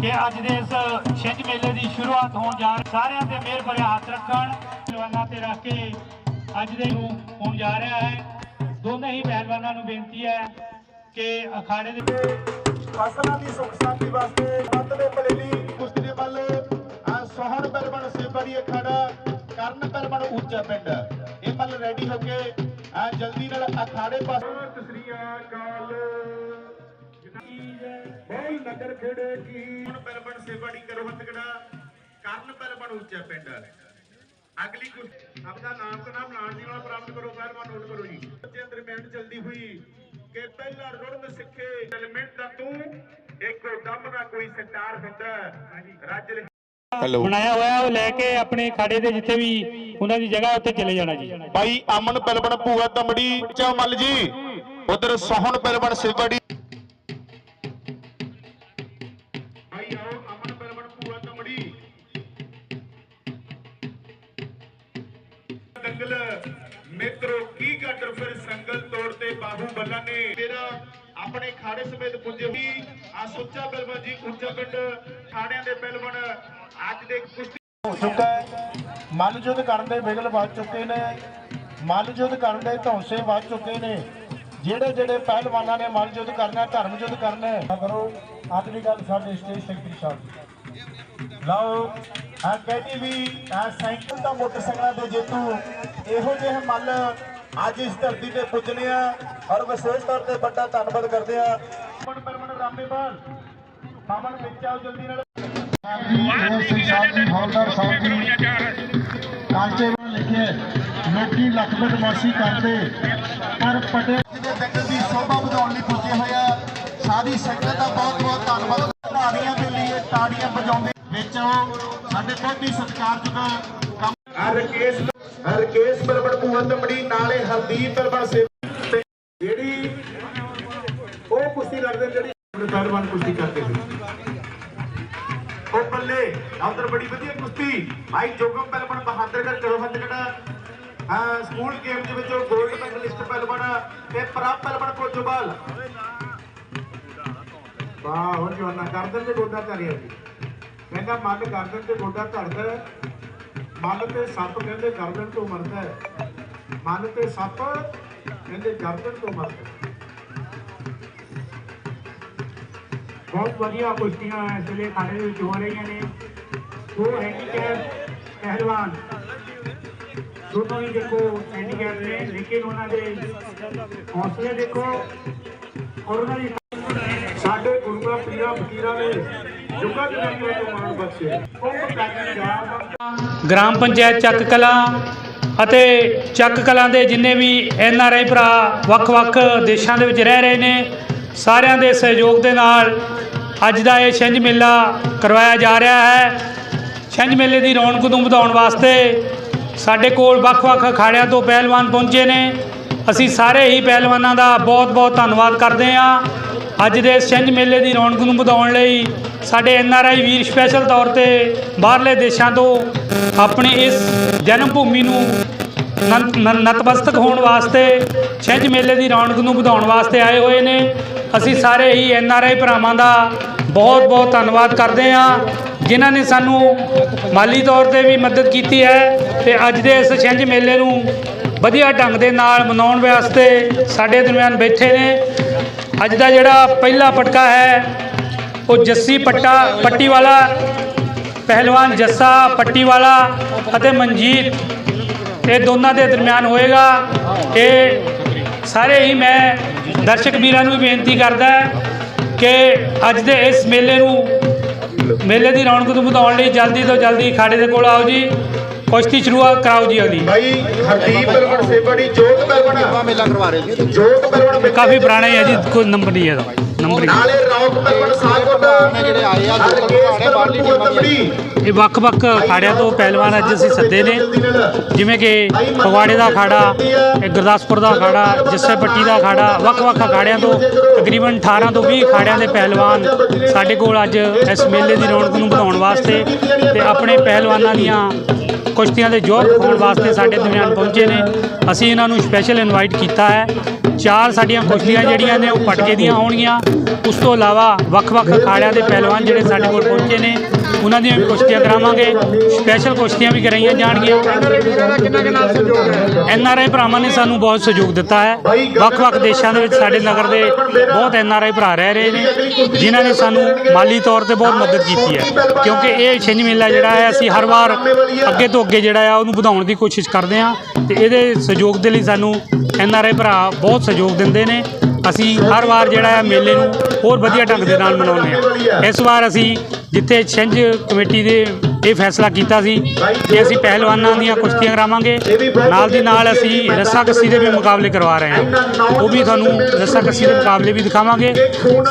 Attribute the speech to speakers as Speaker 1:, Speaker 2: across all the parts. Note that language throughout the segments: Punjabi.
Speaker 1: ਕਿ ਅੱਜ ਦੇ ਇਸ ਛਿੰਝ ਮੇਲੇ ਦੀ ਸ਼ੁਰੂਆਤ ਹੋਣ ਜਾ ਰਹੀ ਸਾਰਿਆਂ ਤੇ ਮਿਹਰ ਭਰਿਆ ਹੱਥ ਰੱਖਣ ਪਹਿਲਵਾਨਾਂ ਤੇ ਰੱਖ ਕੇ ਅੱਜ ਦੇ ਨੂੰ ਹੋਣ ਜਾ ਰਿਹਾ ਹੈ। ਦੋਨੇ ਹੀ ਪਹਿਲਵਾਨਾਂ ਨੂੰ ਬੇਨਤੀ ਹੈ ਕਿ ਅਖਾੜੇ ਦੇ
Speaker 2: ਫਸਲਾਂ ਦੀ ਸੁੱਖ ਸ਼ਾਂਤੀ ਵਾਸਤੇ ਵੱਧ ਦੇ ਭਲੇਲੀ ਕੁਸ਼ਤੀ ਦੇ ਵੱਲ ਸੋਹਣ ਬਲਬਣ ਸੇਬੜੀ ਅਖਾੜਾ, ਕਰਨ ਬਲਬਣ ਉੱਚਾ ਪਿੰਡ। ਇਹ ਵੱਲ ਰੈਡੀ ਹੋ ਕੇ ਜਲਦੀ ਨਾਲ ਅਖਾੜੇ ਪਾਸ ਨਗਰ ਖੇੜੇ ਕੀ? ਹੁਣ ਬਲਬਣ ਸੇਬੜੀ ਕਰੋ ਹੱਥਕੜਾ ਕਰਨ ਬਲਬਣ ਉੱਚਾ ਪਿੰਡ ਅਗਲੀ ਕੁਸ਼ਤੀ ਸਭ ਦਾ ਨਾਮ ਤੇ ਨਾਮ ਨਾਮ ਜੀਵਨ ਪ੍ਰਾਪਤ ਕਰੋ ਪਹਿਲਵਾਨ ਨੋਟ ਕਰੋ ਜੀ। ਬੱਚੇ ਅੰਦਰ ਮਿਹਨਤ ਚਲਦੀ ਹੋਈ ਕਿ ਪਹਿਲਾ ਰੁੜਨ ਸਿੱਖੇ ਐਲੀਮੈਂਟ ਦਾ ਤੂੰ ਇੱਕੋ ਦਮ ਦਾ ਕੋਈ ਸਟਾਰ ਹੁੰਦਾ। ਰੱਜ ਲੈ
Speaker 1: ਬਣਾਇਆ ਹੋਇਆ ਉਹ ਲੈ ਕੇ ਆਪਣੇ ਖਾੜੇ ਦੇ ਜਿੱਥੇ ਵੀ ਉਹਨਾਂ ਦੀ ਜਗ੍ਹਾ ਉੱਤੇ ਚਲੇ ਜਾਣਾ ਜੀ।
Speaker 2: ਭਾਈ ਅਮਨ ਪਹਿਲਵਾਨ ਭੂਆ ਤਮੜੀ ਚਮਲ ਜੀ। ਉਧਰ ਸੋਹਣ ਪਹਿਲਵਾਨ ਸੇਵੜੀ ਕੀ ਫਿਰ ਸੰਗਲ ਤੋੜ ਤੇ ਬਾਹੂ ਬੱਲਾ ਨੇ। ਤੇਰਾ ਆਪਣੇ ਖਾੜੇ ਸਮੇਤ ਪੁੱਜੇ ਹੋਈ ਆ ਸੁੱਚਾ ਪਹਿਲਵਾਨ ਜੀ, ਉੱਚਾ ਪਿੰਡ ਖਾੜਿਆਂ ਦੇ ਪਹਿਲਵਾਨ ਅੱਜ ਦੇ ਕੁਸ਼ਤੀ ਹੋ ਚੁੱਕਾ ਹੈ। ਮੱਲ ਕਰਨ ਦੇ ਵਿਗਲ ਵੱਜ ਚੁੱਕੇ ਨੇ। ਮੱਲ ਕਰਨ ਦੇ ਧੌਂਸੇ ਵੱਜ ਚੁੱਕੇ ਨੇ। ਜਿਹੜੇ ਜਿਹੜੇ ਪਹਿਲਵਾਨਾਂ ਨੇ ਮੱਲ ਯੁੱਧ ਕਰਨਾ, ਧਰਮ ਯੁੱਧ ਕਰਨਾ ਕਰੋ, ਅੱਜ ਦੀ ਗੱਲ ਸਾਡੇ ਸਟੇਜ ਸੈਕਟਰੀ ਸਾਹਿਬ ਲਓ ਆ ਕਹਿੰਦੀ ਵੀ ਆ ਸਾਈਕਲ ਦਾ ਮੋਟਰਸਾਈਕਲਾਂ ਦੇ ਜੇਤੂ, ਇਹੋ ਜਿਹੇ ਮੱਲ ਅੱਜ ਇਸ ਧਰਤੀ ਤੇ ਪੁੱਜਣੇ ਆ। ਔਰ ਵਿਸ਼ੇਸ਼ ਤੌਰ ਤੇ ਵੱਡਾ ਧੰਨਵਾਦ ਕਰਦੇ ਆ। ਪਰਮਨ ਪਰਮਨ ਰਾਮੇਵਾਲ ਪਾਵਨ ਵਿੱਚ ਆਓ ਜਲਦੀ ਨਾਲ। ਹੌਲਦਾਰ ਸਾਹਿਬ ਜੀ ਕਾਂਚੇ ਵੱਲ ਲਿਖੇ ਲੋਕੀ ਲੱਖ ਬਦਮਾਸ਼ੀ ਕਰਦੇ ਪਰ ਪਟੇ ਦੇ ਦੰਗਲ ਦੀ ਸ਼ੋਭਾ ਵਧਾਉਣ ਲਈ ਪੁੱਜੇ ਹੋਏ ਆ। ਸਾਰੀ ਸੰਗਤ ਦਾ ਬਹੁਤ ਬਹੁਤ ਧੰਨਵਾਦ। ਤਾੜੀਆਂ ਦੇ ਲਈ ਇਹ ਤਾੜੀਆਂ ਵਜਾਉਂਦੇ। ਵਿੱਚ ਆਓ ਸਾਡੇ ਬਹੁਤ ਹੀ ਸਤਿਕਾਰਯੋਗ ਕੰਮ ਹਰਕੇਸ਼ ਹਰਕੇਸ਼ ਬਰਬੜ ਭੂਵਨ ਤਮੜੀ ਨਾਲੇ ਹਰਦੀਪ ਬਰਬੜ ਸੇ ਜਿਹੜੀ ਉਹ ਕੁਸ਼ਤੀ ਲੜਦੇ ਜਿਹੜੀ ਪਹਿਲਵਾਨ ਕੁਸ਼ਤੀ ਕਰਦੇ ਸੀ ਉਹ ਬੱਲੇ ਉਧਰ ਬੜੀ ਵਧੀਆ ਕੁਸ਼ਤੀ। ਭਾਈ ਜੋਗਮ ਪਹਿਲਵਾਨ ਬਹਾਦਰਗੜ ਕਰੋ ਸਕੂਲ ਗੇਮ ਦੇ ਵਿੱਚ ਉਹ 골ਡ ਮੈਡਲਿਸਟ ਪਹਿਲਵਾਨ ਤੇ ਪ੍ਰਾਪ ਪਹਿਲਵਾਨ ਕੋਚੋਵਾਲ ਵਾਹ ਹੁਣ ਜਵਾਨਾ ਗਰਦਨ ਤੇ ਗੋਡਾ ਧਰਿਆ ਜੀ। ਕਹਿੰਦਾ ਮਨ ਗਰਦਨ ਤੇ ਗੋਡਾ ਧਰਦਾ ਮਨ ਤੇ ਸੱਪ ਕਹਿੰਦੇ ਗਰਦਨ ਤੋਂ ਮਰਦਾ ਹੈ। ਮਨ ਤੇ ਸੱਪ ਕਹਿੰਦੇ ਗਰਦਨ ਤੋਂ ਮਰਦਾ
Speaker 3: ਬਹੁਤ ਵਧੀਆ ਕੁਸ਼ਤੀਆਂ ਇਸ ਵੇਲੇ ਖਾੜੇ ਵਿੱਚ ਹੋ ਰਹੀਆਂ ਨੇ। ਉਹ ਹੈਂਡੀਕੈਪ ਪਹਿਲਵਾਨ। ਦੋਨੋਂ ਹੀ ਦੇਖੋ ਹੈਂਡੀਕੈਪ ਨੇ, ਲੇਕਿਨ ਉਹਨਾਂ ਦੇ ਹੌਸਲੇ ਦੇਖੋ ਔਰ ਉਹਨਾਂ ਦੀ
Speaker 2: ਸਾਡੇ ਗੁਰੂਆਂ, ਪੀਰਾਂ, ਫਕੀਰਾਂ ਨੇ ਜੁਗਾਂ ਜੁਗਾਂ ਤੋਂ ਮਾਣ ਬਖਸ਼ੇ।
Speaker 1: ਗ੍ਰਾਮ ਪੰਚਾਇਤ ਚੱਕ ਕਲਾਂ ਅਤੇ ਚੱਕ ਕਲਾਂ ਦੇ ਜਿੰਨੇ ਵੀ ਐਨ ਆਰ ਆਈ ਭਰਾ ਵੱਖ-ਵੱਖ ਦੇਸ਼ਾਂ ਦੇ ਵਿੱਚ ਰਹਿ ਰਹੇ ਨੇ, ਸਾਰਿਆਂ ਦੇ ਸਹਿਯੋਗ ਦੇ ਨਾਲ ਅੱਜ ਦਾ ਇਹ ਛਿੰਝ ਮੇਲਾ ਕਰਵਾਇਆ ਜਾ ਰਿਹਾ ਹੈ। ਛਿੰਝ ਮੇਲੇ ਦੀ ਰੌਣਕ ਨੂੰ ਵਧਾਉਣ ਵਾਸਤੇ ਸਾਡੇ ਕੋਲ ਵੱਖ-ਵੱਖ ਅਖਾੜਿਆਂ ਤੋਂ ਪਹਿਲਵਾਨ ਪਹੁੰਚੇ ਨੇ। ਅਸੀਂ ਸਾਰੇ ਹੀ ਪਹਿਲਵਾਨਾਂ ਦਾ ਬਹੁਤ-ਬਹੁਤ ਧੰਨਵਾਦ ਕਰਦੇ ਹਾਂ। ਅੱਜ ਦੇ ਛਿੰਝ ਮੇਲੇ ਦੀ ਰੌਣਕ ਨੂੰ ਵਧਾਉਣ ਲਈ ਸਾਡੇ N R I Veer special ਤੌਰ ਤੇ ਬਾਹਰਲੇ ਦੇਸ਼ਾਂ ਤੋਂ ਆਪਣੀ ਇਸ ਜਨਮ ਭੂਮੀ ਨੂੰ ਨਤਮਸਤਕ ਹੋਣ ਵਾਸਤੇ, ਛਿੰਝ ਮੇਲੇ ਦੀ ਰੌਣਕ ਨੂੰ ਵਧਾਉਣ ਵਾਸਤੇ ਆਏ ਹੋਏ ਨੇ। ਅਸੀਂ ਸਾਰੇ ਹੀ ਐਨ ਆਰ ਆਈ ਭਰਾਵਾਂ ਦਾ ਬਹੁਤ ਬਹੁਤ ਧੰਨਵਾਦ ਕਰਦੇ ਹਾਂ, ਜਿਨ੍ਹਾਂ ਨੇ ਸਾਨੂੰ ਮਾਲੀ ਤੌਰ ਤੇ ਵੀ ਮਦਦ ਕੀਤੀ ਹੈ ਤੇ ਅੱਜ ਦੇ ਇਸ ਛਿੰਝ ਮੇਲੇ ਨੂੰ ਵਧੀਆ ਢੰਗ ਦੇ ਨਾਲ ਮਨਾਉਣ ਵਾਸਤੇ ਸਾਡੇ ਦਰਮਿਆਨ ਬੈਠੇ ਨੇ। ਅੱਜ ਦਾ ਜਿਹੜਾ ਪਹਿਲਾ ਪਟਕਾ ਹੈ ਉਹ ਜੱਸੀ ਪੱਟਾ ਪੱਟੀ ਵਾਲਾ ਪਹਿਲਵਾਨ ਜੱਸਾ ਪੱਟੀ ਵਾਲਾ ਅਤੇ ਮਨਜੀਤ, ਇਹ ਦੋਨਾਂ ਦੇ ਦਰਮਿਆਨ ਹੋਏਗਾ। ਇਹ ਸਾਰੇ ਹੀ ਮੈਂ ਦਰਸ਼ਕ ਵੀਰਾਂ ਨੂੰ ਵੀ ਬੇਨਤੀ ਕਰਦਾ ਕਿ ਅੱਜ ਦੇ ਇਸ ਮੇਲੇ ਨੂੰ, ਮੇਲੇ ਦੀ ਰੌਣਕ ਨੂੰ ਵਧਾਉਣ ਲਈ ਜਲਦੀ ਤੋਂ ਜਲਦੀ ਖਾੜੇ ਦੇ ਕੋਲ ਆਓ ਜੀ। ਕੁਸ਼ਤੀ ਸ਼ੁਰੂਆਤ ਕਰਾਓ ਜੀ ਅਗਲੀ
Speaker 2: ਭਾਈ ਹਰਦੀਪ ਬਰਵਣ ਸੇਵੜੀ ਜੋਤ ਬਰਵਣ ਮੇਲਾ ਕਰਵਾ ਰਹੇ ਜੀ ਜੋਤ ਬਰਵਣ ਵਿੱਚ
Speaker 1: ਕਾਫੀ ਪੁਰਾਣਾ ਹੀ ਜੀ ਕੋਈ ਨੰਬਰ ਨਹੀਂ ਹੈ ਇਹਦਾ ਨੰਬਰ
Speaker 2: ਨਾਲੇ ਰੌਕ ਬਰਵਣ ਸਾਗੋਟ ਜਿਹੜੇ ਆਏ ਆ ਜੋਤ ਬਰਵਣ ਬਾਹਰਲੀ ਟੀਮ
Speaker 1: ਇਹ ਵੱਖ-ਵੱਖ ਅਖਾੜਿਆਂ ਤੋਂ ਪਹਿਲਵਾਨ ਅੱਜ ਅਸੀਂ ਸੱਦੇ ਨੇ। ਜਿਵੇਂ ਕਿ ਫਗਵਾੜੇ ਦਾ ਅਖਾੜਾ ਇਹ ਗੁਰਦਾਸਪੁਰ ਦਾ ਅਖਾੜਾ ਜੱਸੇ ਪੱਟੀ ਦਾ ਅਖਾੜਾ ਵੱਖ-ਵੱਖ ਅਖਾੜਿਆਂ ਤੋਂ ਤਕਰੀਬਨ 18 ਤੋਂ 20 ਅਖਾੜਿਆਂ ਦੇ ਪਹਿਲਵਾਨ ਸਾਡੇ ਕੋਲ ਅੱਜ ਇਸ ਮੇਲੇ ਦੀ ਰੌਣਕ ਨੂੰ ਵਧਾਉਣ ਵਾਸਤੇ ਤੇ ਆਪਣੇ ਪਹਿਲਵਾਨਾਂ ਦੀਆਂ ਕੁਸ਼ਤੀਆਂ ਦੇ ਜ਼ੋਰ ਦਿਖਾਉਣ ਵਾਸਤੇ ਸਾਡੇ ਦਰਮਿਆਨ ਪਹੁੰਚੇ ਨੇ। ਅਸੀਂ ਇਹਨਾਂ ਨੂੰ ਸਪੈਸ਼ਲ ਇਨਵਾਈਟ ਕੀਤਾ ਹੈ। ਚਾਰ ਸਾਡੀਆਂ ਕੁਸ਼ਤੀਆਂ ਜਿਹੜੀਆਂ ਨੇ ਉਹ ਪਟਕੇ ਦੀਆਂ ਹੋਣਗੀਆਂ। ਉਸ ਤੋਂ ਇਲਾਵਾ ਵੱਖ-ਵੱਖ ਅਖਾੜਿਆਂ ਦੇ ਪਹਿਲਵਾਨ ਜਿਹੜੇ ਸਾਡੇ ਕੋਲ ਪਹੁੰਚੇ ਨੇ, ਉਹਨਾਂ ਦੀਆਂ ਵੀ ਕੁਸ਼ਤੀਆਂ ਕਰਾਵਾਂਗੇ। ਸਪੈਸ਼ਲ ਕੁਸ਼ਤੀਆਂ ਵੀ ਕਰਾਈਆਂ ਜਾਣਗੀਆਂ। ਐਨ ਆਰ ਆਈ ਭਰਾਵਾਂ ਨੇ ਸਾਨੂੰ ਬਹੁਤ ਸਹਿਯੋਗ ਦਿੱਤਾ ਹੈ। ਵੱਖ-ਵੱਖ ਦੇਸ਼ਾਂ ਦੇ ਵਿੱਚ ਸਾਡੇ ਨਗਰ ਦੇ ਬਹੁਤ ਐਨ ਆਰ ਆਈ ਭਰਾ ਰਹਿ ਰਹੇ ਨੇ, ਜਿਨ੍ਹਾਂ ਨੇ ਸਾਨੂੰ ਮਾਲੀ ਤੌਰ ਤੇ ਬਹੁਤ ਮਦਦ ਕੀਤੀ ਹੈ। ਕਿਉਂਕਿ ਇਹ ਛਿੰਝ ਮੇਲਾ ਜਿਹੜਾ ਹੈ, ਅਸੀਂ ਹਰ ਵਾਰ ਅੱਗੇ ਤੋਂ ਅੱਗੇ ਜਿਹੜਾ ਆ, ਉਹਨੂੰ ਵਧਾਉਣ ਦੀ ਕੋਸ਼ਿਸ਼ ਕਰਦੇ ਹਾਂ ਤੇ ਇਹਦੇ ਸਹਿਯੋਗ ਦੇ ਲਈ ਸਾਨੂੰ ਐਨ ਆਰ ਆਈ ਭਰਾ ਬਹੁਤ ਸਹਿਯੋਗ ਦਿੰਦੇ ਨੇ। ਅਸੀਂ ਹਰ ਵਾਰ ਜਿਹੜਾ ਹੈ ਮੇਲੇ ਨੂੰ ਹੋਰ ਵਧੀਆ ਢੰਗ ਦੇ ਨਾਲ ਮਨਾਉਂਦੇ ਹਾਂ। ਇਸ ਵਾਰ ਅਸੀਂ ਜਿੱਥੇ ਛਿੰਝ ਕਮੇਟੀ ਦੇ ਇਹ ਫੈਸਲਾ ਕੀਤਾ ਸੀ ਕਿ ਅਸੀਂ ਪਹਿਲਵਾਨਾਂ ਦੀਆਂ ਕੁਸ਼ਤੀਆਂ ਕਰਾਵਾਂਗੇ। ਨਾਲ ਦੀ ਨਾਲ ਅਸੀਂ ਰੱਸਾ ਕੱਸੀ ਦੇ ਵੀ ਮੁਕਾਬਲੇ ਕਰਵਾ ਰਹੇ ਹਾਂ। ਉਹ ਵੀ ਤੁਹਾਨੂੰ ਰੱਸਾ ਕੱਸੀ ਦੇ ਮੁਕਾਬਲੇ ਵੀ ਦਿਖਾਵਾਂਗੇ।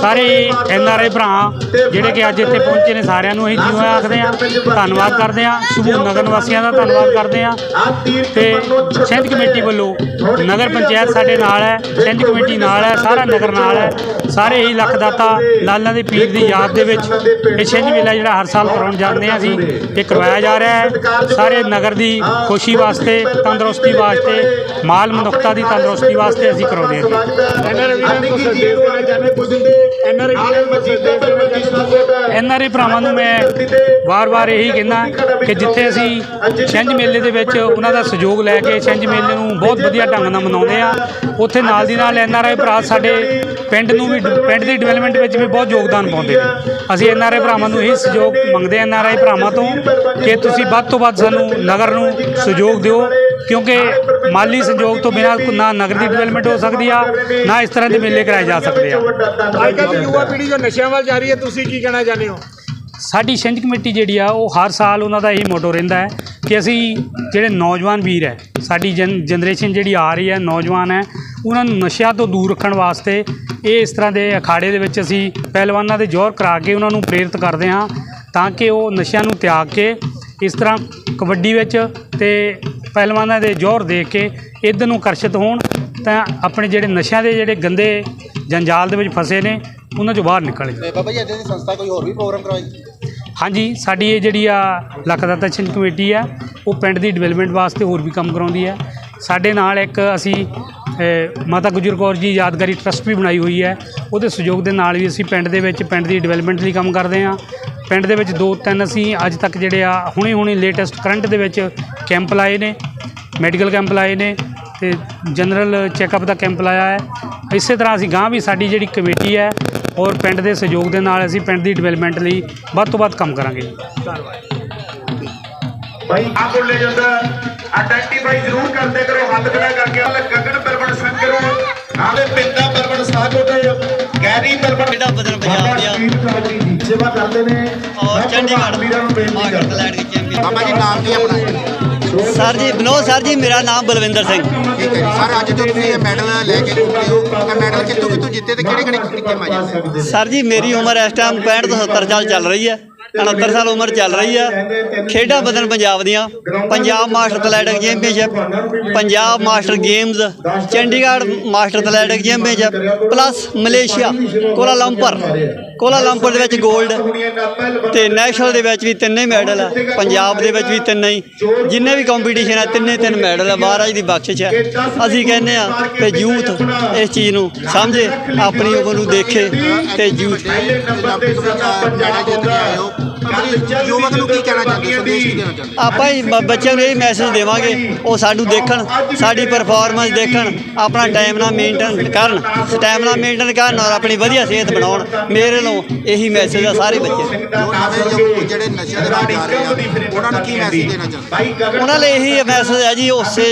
Speaker 1: ਸਾਰੇ ਐਨ ਆਰ ਆਈ ਭਰਾ ਜਿਹੜੇ ਕਿ ਅੱਜ ਇੱਥੇ ਪਹੁੰਚੇ ਨੇ, ਸਾਰਿਆਂ ਨੂੰ ਅਸੀਂ ਜਿਉਂ ਆਖਦੇ ਹਾਂ। ਧੰਨਵਾਦ ਕਰਦੇ ਹਾਂ। ਸੁਭੂ ਨਗਰ ਨਿਵਾਸੀਆਂ ਦਾ ਧੰਨਵਾਦ ਕਰਦੇ ਹਾਂ। ਤੇ ਸਿੰਧ ਕਮੇਟੀ ਵੱਲੋਂ ਨਗਰ ਪੰਚਾਇਤ ਸਾਡੇ ਨਾਲ ਹੈ, ਸਿੰਧ ਕਮੇਟੀ ਨਾਲ ਹੈ, ਸਾਰਾ ਨਗਰ ਨਾਲ ਹੈ। ਸਾਰੇ ਹੀ ਲੱਖਦਾਤਾ ਲਾਲਾਂ ਦੇ ਪੀਰ ਦੀ ਯਾਦ ਦੇ ਵਿੱਚ ਇਹ ਛਿੰਝ ਮੇਲਾ ਜਿਹੜਾ ਹਰ ਸਾਲ ਕਰਾਉਣ ਜਾਂਦੇ ਹਾਂ ਅਸੀਂ। ਇਹ ਕਰਵਾਇਆ ਜਾ ਰਿਹਾ ਹੈ। ਸਾਰੇ ਨਗਰ ਦੀ ਖੁਸ਼ੀ ਵਾਸਤੇ ਤੰਦਰੁਸਤੀ ਵਾਸਤੇ ਮਾਲ ਮਨੁੱਖਤਾ ਦੀ ਤੰਦਰੁਸਤੀ ਵਾਸਤੇ ਅਸੀਂ ਕਰਾਉਂਦੇ ਹਾਂ ਜੀ। ਐਨ ਆਰ ਆਈ ਭਰਾਵਾਂ ਨੂੰ ਮੈਂ ਵਾਰ-ਵਾਰ ਇਹੀ ਕਹਿੰਦਾ ਕਿ ਜਿੱਥੇ ਅਸੀਂ ਛਿੰਝ ਮੇਲੇ ਦੇ ਵਿੱਚ ਉਹਨਾਂ ਦਾ ਸਹਿਯੋਗ ਲੈ ਕੇ ਛਿੰਝ ਮੇਲੇ ਨੂੰ ਬਹੁਤ ਵਧੀਆ ਢੰਗ ਨਾਲ ਮਨਾਉਂਦੇ ਆ ਉੱਥੇ ਨਾਲ ਦੀ ਨਾਲ ਐਨ ਆਰ ਆਈ ਭਰਾ ਸਾਡੇ ਪਿੰਡ ਨੂੰ ਵੀ ਪਿੰਡ ਦੀ ਡਿਵੈਲਪਮੈਂਟ ਵਿੱਚ ਵੀ ਬਹੁਤ ਯੋਗਦਾਨ ਪਾਉਂਦੇ ਨੇ। ਅਸੀਂ ਐਨ ਆਰ ਆਈ ਭਰਾਵਾਂ ਨੂੰ ਇਹ ਸਹਿਯੋਗ ਮੰਗਦੇ ਐਨ ਆਰ ਆਈ ਭਰਾਵਾਂ ਤੋਂ ਕਿ ਤੁਸੀਂ ਵੱਧ ਤੋਂ ਵੱਧ ਸਾਨੂੰ ਨਗਰ ਨੂੰ ਸਹਿਯੋਗ ਦਿਓ ਕਿਉਂਕਿ ਮਾਲੀ ਸਹਿਯੋਗ ਤੋਂ ਬਿਨਾਂ ਨਾ ਨਗਰ ਦੀ ਡਿਵੈਲਪਮੈਂਟ ਹੋ ਸਕਦੀ ਆ ਨਾ ਇਸ ਤਰ੍ਹਾਂ ਦੇ ਮੇਲੇ ਕਰਾਏ ਜਾ ਸਕਦੇ ਆ।
Speaker 4: ਅੱਜ ਕੱਲ੍ਹ ਦੀ ਯੁਵਾ ਪੀੜ੍ਹੀ ਜੋ ਨਸ਼ਿਆਂ ਵੱਲ ਜਾ ਰਹੀ ਹੈ ਤੁਸੀਂ ਕੀ ਕਹਿਣਾ ਚਾਹੁੰਦੇ ਹੋ?
Speaker 1: ਸਾਡੀ ਛਿੰਝ ਕਮੇਟੀ ਜਿਹੜੀ ਆ ਉਹ ਹਰ ਸਾਲ ਉਹਨਾਂ ਦਾ ਇਹੀ ਮੋਟੋ ਰਹਿੰਦਾ ਹੈ ਕਿ ਅਸੀਂ ਜਿਹੜੇ ਨੌਜਵਾਨ ਵੀਰ ਹੈ ਸਾਡੀ ਜਨ ਜਨਰੇਸ਼ਨ ਜਿਹੜੀ ਆ ਰਹੀ ਹੈ ਨੌਜਵਾਨ ਹੈ ਉਹਨਾਂ ਨੂੰ ਨਸ਼ਿਆਂ ਤੋਂ ਦੂਰ ਰੱਖਣ ਵਾਸਤੇ ਇਹ ਇਸ ਤਰ੍ਹਾਂ ਦੇ ਅਖਾੜੇ ਦੇ ਵਿੱਚ ਅਸੀਂ ਪਹਿਲਵਾਨਾਂ ਦੇ ਜ਼ੋਰ ਕਰਾ ਕੇ ਉਹਨਾਂ ਨੂੰ ਪ੍ਰੇਰਿਤ ਕਰਦੇ ਹਾਂ ਤਾਂ ਕਿ ਉਹ ਨਸ਼ਿਆਂ ਨੂੰ ਤਿਆਗ ਕੇ ਇਸ ਤਰ੍ਹਾਂ ਕਬੱਡੀ ਵਿੱਚ ਤੇ ਪਹਿਲਵਾਨਾਂ ਦੇ ਜ਼ੋਰ ਦੇਖ ਕੇ ਇੱਧਰ ਨੂੰ ਆਕਰਸ਼ਿਤ ਹੋਣ ਤਾਂ ਆਪਣੇ ਜਿਹੜੇ ਨਸ਼ਿਆਂ ਦੇ ਜਿਹੜੇ ਗੰਦੇ ਜੰਜਾਲ ਦੇ ਵਿੱਚ ਫਸੇ ਨੇ ਉਹਨਾਂ ਚੋਂ ਬਾਹਰ ਨਿਕਲ ਜਾਣ।
Speaker 5: ਬਾਬਾ ਜੀ ਇੱਦਾਂ ਦੀ ਸੰਸਥਾ ਕੋਈ ਹੋਰ ਵੀ ਪ੍ਰੋਗਰਾਮ ਕਰਵਾਈ?
Speaker 1: ਹਾਂਜੀ ਸਾਡੀ ਇਹ ਜਿਹੜੀ ਆ ਲੱਖਦਾਤਾ ਛਿੰਝ ਕਮੇਟੀ ਆ ਉਹ ਪਿੰਡ ਦੀ ਡਿਵੈਲਪਮੈਂਟ ਵਾਸਤੇ ਹੋਰ ਵੀ ਕੰਮ ਕਰਾਉਂਦੀ ਹੈ ਸਾਡੇ ਨਾਲ ਇੱਕ ਅਸੀਂ ਮਾਤਾ ਗੁਜਰ ਕੌਰ ਜੀ ਯਾਦਗਾਰੀ ਟਰਸਟ ਵੀ ਬਣਾਈ ਹੋਈ ਹੈ। ਉਹਦੇ ਸਹਿਯੋਗ ਦੇ ਨਾਲ ਵੀ ਅਸੀਂ ਪਿੰਡ ਦੇ ਵਿੱਚ, ਪਿੰਡ ਦੀ ਡਿਵੈਲਪਮੈਂਟ ਲਈ ਕੰਮ ਕਰਦੇ ਹਾਂ। ਪਿੰਡ ਦੇ ਵਿੱਚ ਦੋ ਤਿੰਨ ਅਸੀਂ ਅੱਜ ਤੱਕ ਜਿਹੜੇ ਆ ਹੁਣੇ ਹੁਣੇ ਲੇਟੈਸਟ ਕਰੰਟ ਦੇ ਵਿੱਚ ਕੈਂਪ ਲਾਏ ਨੇ ਮੈਡੀਕਲ ਕੈਂਪ ਲਾਏ ਨੇ ਤੇ ਜਨਰਲ ਚੈੱਕਅਪ ਦਾ ਕੈਂਪ ਲਾਇਆ ਹੈ। ਇਸੇ ਤਰ੍ਹਾਂ ਅਸੀਂ ਗਾਂ ਵੀ ਸਾਡੀ ਜਿਹੜੀ ਕਮੇਟੀ ਹੈ ਔਰ ਪਿੰਡ ਦੇ ਸਹਿਯੋਗ ਦੇ ਨਾਲ ਅਸੀਂ ਪਿੰਡ ਦੀ ਡਿਵੈਲਪਮੈਂਟ ਲਈ ਵੱਧ ਤੋਂ ਵੱਧ ਕੰਮ ਕਰਾਂਗੇ ਧੰਨਵਾਦ।
Speaker 2: ਭਾਈ ਆ ਬੋਲੇ ਜਾਂਦਾ। ਆਇਡੈਂਟੀਫਾਈ ਜ਼ਰੂਰ ਕਰਦੇ ਕਰੋ ਹੱਥ ਖੜਾ ਕਰਕੇ ਗਗਨ ਪਰਵਣ ਸੰਗ ਕਰੋ। ਨਾਲੇ ਪਿੰਦਾ ਪਰਵਣ ਸਾਹਿਬ ਦੇ ਗੈਰੀ ਪਰਵਣ
Speaker 6: ਖੇਡਾਂ ਬਦਨ ਪੰਜਾਬ ਦੀਆਂ
Speaker 2: ਸੇਵਾ ਕਰਦੇ ਨੇ।
Speaker 6: ਔਰ ਚੰਡੀਗੜ੍ਹ
Speaker 2: ਵੀਰਾਂ ਨੂੰ ਬੇਨਤੀ ਕਰਦਾ।
Speaker 6: ਦੀ
Speaker 5: ਬਾਬਾ ਜੀ ਨਾਮ ਕੀ ਆਪਣਾ?
Speaker 6: ਸਰ ਜੀ ਵਿਨੋਦ ਸਰ ਜੀ ਮੇਰਾ ਨਾਮ ਬਲਵਿੰਦਰ ਸਿੰਘ।
Speaker 5: ਠੀਕ ਹੈ ਜੀ। ਸਰ ਅੱਜ ਜੋ ਤੁਸੀਂ ਇਹ ਮੈਡਲ ਲੈ ਕੇ ਘੁੰਮ ਰਹੇ ਹੋ ਤਾਂ ਮੈਡਲ ਕਿੱਥੋਂ ਕਿੱਥੋਂ ਜਿੱਤੇ ਤੇ ਕਿਹੜੇ ਕਿਹੜੇ ਗੇਮਾਂ ਜਿੱਤੇ
Speaker 6: ਸਰ ਜੀ ਮੇਰੀ ਉਮਰ ਇਸ ਟਾਈਮ 65 ਤੋਂ 70 ਸਾਲ ਚੱਲ ਰਹੀ ਹੈ। 69 ਸਾਲ ਉਮਰ ਚੱਲ ਰਹੀ ਆ। ਖੇਡਾਂ ਬਦਨ ਪੰਜਾਬ ਦੀਆਂ। Punjab master athletic championship Punjab master games Chandigarh master athletic championship plus Malaysia Kuala Lumpur Kuala Lumpur ਦੇ ਵਿੱਚ 골ਡ ਤੇ ਨੈਸ਼ਨਲ ਦੇ ਵਿੱਚ ਵੀ ਤਿੰਨੇ ਮੈਡਲ ਆ। ਪੰਜਾਬ ਦੇ ਵਿੱਚ ਵੀ ਤਿੰਨੇ ਹੀ। ਜਿੰਨੇ ਵੀ ਕੰਪੀਟੀਸ਼ਨ ਆ, ਤਿੰਨੇ ਤਿੰਨ ਮੈਡਲ ਆ। ਮਹਾਰਾਜ ਦੀ ਬਖਸ਼ਿਸ਼ ਹੈ ਅਸੀਂ ਕਹਿੰਦੇ ਆ ਕਿ ਯੂਥ ਇਸ ਚੀਜ਼ ਨੂੰ ਸਮਝੇ, ਆਪਣੀ ਉਮਰ ਨੂੰ ਦੇਖੇ ਤੇ ਯੂਥ
Speaker 5: ਮੈਡਲ ਜਿੱਤ ਕੇ ਆਏ ਹੋ ਤਾਂ ਤੁਸੀਂ ਯੁਵਕ ਨੂੰ ਕੀ ਕਹਿਣਾ ਚਾਹੁੰਦੇ ਹੋ ਸੰਦੇਸ਼ ਕੀ ਦੇਣਾ ਚਾਹੁੰਦੇ? ਹੋ?
Speaker 6: ਆਪਾਂ ਹੀ ਬ- ਬੱਚਿਆਂ ਨੂੰ ਇਹ ਮੈਸੇਜ ਦੇਵਾਂਗੇ ਉਹ ਸਾਨੂੰ ਦੇਖਣ ਸਾਡੀ ਪਰਫਾਰਮੈਂਸ ਦੇਖਣ ਆਪਣਾ ਟਾਈਮ ਮੇਨਟੇਨ ਕਰਨ ਸਟੈਮਿਨਾ ਮੇਨਟੇਨ ਕਰਨ ਔਰ ਆਪਣੀ ਵਧੀਆ ਸਿਹਤ ਬਣਾਉਣ ਮੇਰੇ ਵੱਲੋਂ ਇਹੀ ਮੈਸੇਜ ਆ ਸਾਰੇ ਬੱਚੇ
Speaker 5: ਜੋ ਨਵੇਂ ਯੁਵਕ ਜਿਹੜੇ ਨਸ਼ਿਆਂ ਦੇ ਰਾਹ ਜਾ ਰਹੇ ਆ ਉਹਨਾਂ ਨੂੰ ਕੀ ਮੈਸੇਜ ਦੇਣਾ ਚਾਹੁੰਦੇ? ਹੋ?
Speaker 6: ਉਹਨਾਂ ਲਈ ਇਹੀ ਮੈਸੇਜ ਹੈ ਜੀ ਉਸੇ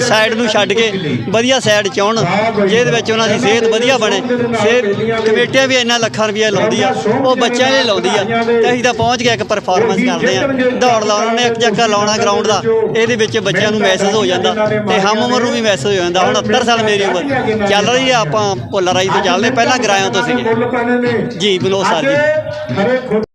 Speaker 6: ਸਾਈਡ ਨੂੰ ਛੱਡ ਕੇ ਵਧੀਆ ਸਾਈਡ ਚ ਆਉਣ ਜਿਹਦੇ ਵਿੱਚ ਉਹਨਾਂ ਦੀ ਸਿਹਤ ਵਧੀਆ ਬਣੇ। ਸਿਹਤ ਕਮੇਟੀਆਂ ਵੀ ਇੰਨਾ ਲੱਖਾਂ ਰੁਪਇਆ ਲਾਉਂਦੀ ਆ ਉਹ ਬੱਚਿਆਂ ਲਈ ਲਾਉਂਦੀ ਆ। ਤੇ ਅਸੀਂ ਤਾਂ ਪਹੁੰਚ ਕੇ ਇੱਕ ਪਰਫਾਰਮੈਂਸ ਕਰਦੇ ਆ। ਦੌੜ ਲਾਉਣਾ ਨੇ ਇੱਕ ਚੱਕਰ ਲਾਉਣਾ ਗਰਾਊਂਡ ਦਾ। ਇਹਦੇ ਵਿੱਚ ਬੱਚਿਆਂ ਨੂੰ ਮੈਸੇਜ ਹੋ ਜਾਂਦਾ ਤੇ ਹਮ ਉਮਰ ਨੂੰ ਵੀ ਮੈਸੇਜ ਹੋ ਜਾਂਦਾ। ਹੁਣ 70 ਸਾਲ ਮੇਰੀ ਉਮਰ। ਚੱਲ ਰਹੀ ਆ ਆਪਾਂ ਭੁੱਲ ਰਾਈ ਤੋਂ ਚੱਲਦੇ। ਪਹਿਲਾਂ ਗਰਾਇਆਂ ਤੋਂ ਸੀਗੇ। ਜੀ
Speaker 2: ਹਰੇ ਖੁਦ